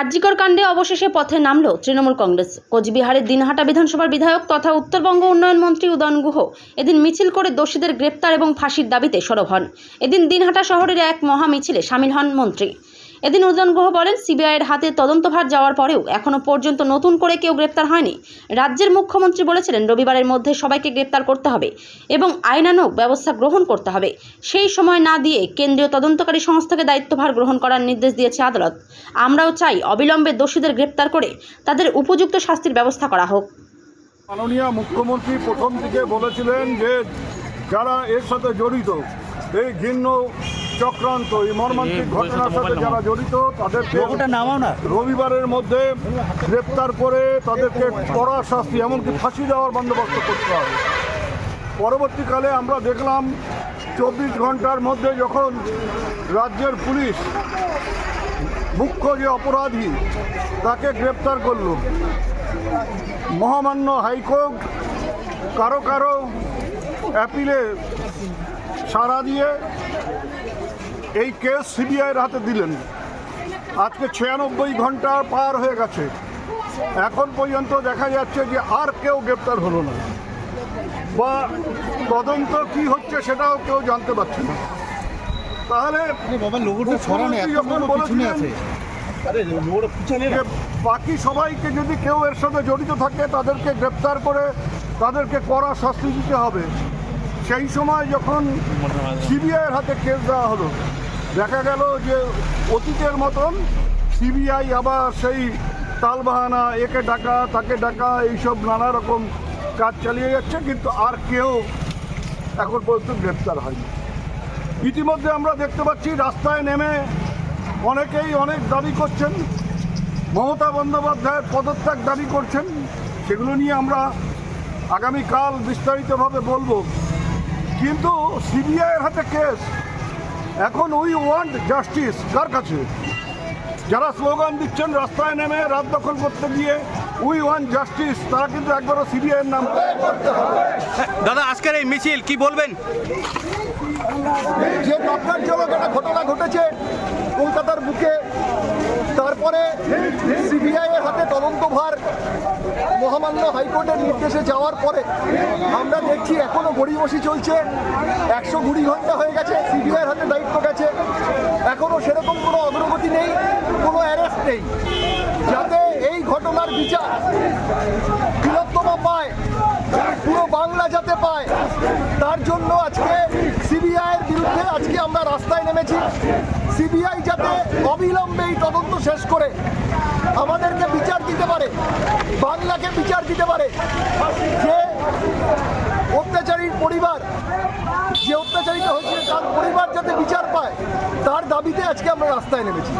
আরজিকর কাণ্ডে অবশেষে পথে নামল তৃণমূল কংগ্রেস। কোচবিহারের দিনহাটা বিধানসভার বিধায়ক তথা উত্তরবঙ্গ উন্নয়ন মন্ত্রী উদয়ন গুহ এদিন মিছিল করে দোষীদের গ্রেপ্তার এবং ফাঁসির দাবিতে সরব হন। এদিন দিনহাটা শহরের এক মহা মিছিলে সামিল হন মন্ত্রী। এদিন উদয়ন গুহ বলেন, সিবিআইয়ের হাতে তদন্তভার যাওয়ার পরেও এখনও পর্যন্ত নতুন করে কেউ গ্রেপ্তার হয়নি। রাজ্যের মুখ্যমন্ত্রী বলেছিলেন, রবিবারের মধ্যে সবাইকে গ্রেপ্তার করতে হবে এবং আইনানুগ ব্যবস্থা গ্রহণ করতে হবে। সেই সময় না দিয়ে কেন্দ্রীয় তদন্তকারী সংস্থাকে দায়িত্বভার গ্রহণ করার নির্দেশ দিয়েছে আদালত। আমরাও চাই অবিলম্বে দোষীদের গ্রেপ্তার করে তাদের উপযুক্ত শাস্তির ব্যবস্থা করা হোক। মাননীয় মুখ্যমন্ত্রী প্রথম দিকে বলেছিলেন যে, যারা এর সাথে জড়িত, এই ঘৃণ্য চক্রান্ত এই মর্মান্তিক ঘটনার সাথে যারা জড়িত তাদেরকে রবিবারের মধ্যে গ্রেপ্তার করে তাদেরকে কড়া শাস্তি এমনকি ফাঁসি দেওয়ার বন্দোবস্ত করতে হবে। পরবর্তীকালে আমরা দেখলাম চব্বিশ ঘণ্টার মধ্যে যখন রাজ্যের পুলিশ মুখ্য যে অপরাধী তাকে গ্রেপ্তার করল। মহামান্য হাইকোর্ট কারও কারও অ্যাপিলে সাড়া দিয়ে এই কেস সিবিআইয়ের হাতে দিলেন। আজকে ছিয়ানব্বই ঘণ্টা পার হয়ে গেছে। এখন পর্যন্ত দেখা যাচ্ছে যে আর কেউ গ্রেপ্তার হলো না। বা তদন্ত কি হচ্ছে সেটাও কেউ জানতে পারছে না। তাহলে যখন বলেছিলেন বাকি সবাইকে যদি কেউ এর সাথে জড়িত থাকে তাদেরকে গ্রেপ্তার করে তাদেরকে কড়া শাস্তি দিতে হবে। সেই সময় যখন সিবিআইয়ের হাতে কেস দেওয়া হলো, দেখা গেল যে অতীতের মতন সিবিআই আবার সেই তালবাহানা, একে ডাকা, তাকে ডাকা, এইসব নানা রকম কাজ চালিয়ে যাচ্ছে, কিন্তু আর কেউ এখন পর্যন্ত গ্রেপ্তার হয়নি। ইতিমধ্যে আমরা দেখতে পাচ্ছি, রাস্তায় নেমে অনেকেই অনেক দাবি করছেন, মমতা বন্দ্যোপাধ্যায়ের পদত্যাগ দাবি করছেন, সেগুলো নিয়ে আমরা আগামীকাল বিস্তারিতভাবে বলব। কিন্তু সিবিআইয়ের হাতে কেস। এখন উই ওয়ান্ট জাস্টিস কার কাছে? যারা স্লোগান দিচ্ছেন রাস্তায় নেমে রাত দখল করতে গিয়ে উই ওয়ান্ট জাস্টিস তারা কিন্তু একবারও সিবিআইয়ের নাম দাদা আজকের এই মিছিল কি বলবেন? যে নক্কারজনক একটা ঘটনা ঘটেছে কলকাতার বুকে তারপরে সিবিআই এর হাতে তদন্তভার মহামান্য হাইকোর্টের নির্দেশে যাওয়ার পরে আমরা দেখছি এখনও গড়িমসি চলছে। একশো কুড়ি ঘণ্টা হয়ে গেছে সিবিআই হাতে দায়িত্ব গেছে। এখনও সেরকম কোনো অগ্রগতি নেই, কোনো অ্যারেস্ট নেই। যাতে এই ঘটনার বিচার বৃহত্তম পায়, পুরো বাংলা যাতে পায়। তার জন্য আজকে সিবিআইয়ের বিরুদ্ধে আজকে আমরা রাস্তায় নেমেছি। সিবিআই যাতে অবিলম্বে এই তদন্ত শেষ করে আমাদেরকে বিচার দিতে পারে, বাংলাকে বিচার দিতে পারে। যে অত্যাচারীর পরিবার, যে অত্যাচারিত হয়েছে তার পরিবার যাতে বিচার পায়, তার দাবিতে আজকে আমরা রাস্তায় নেমেছি।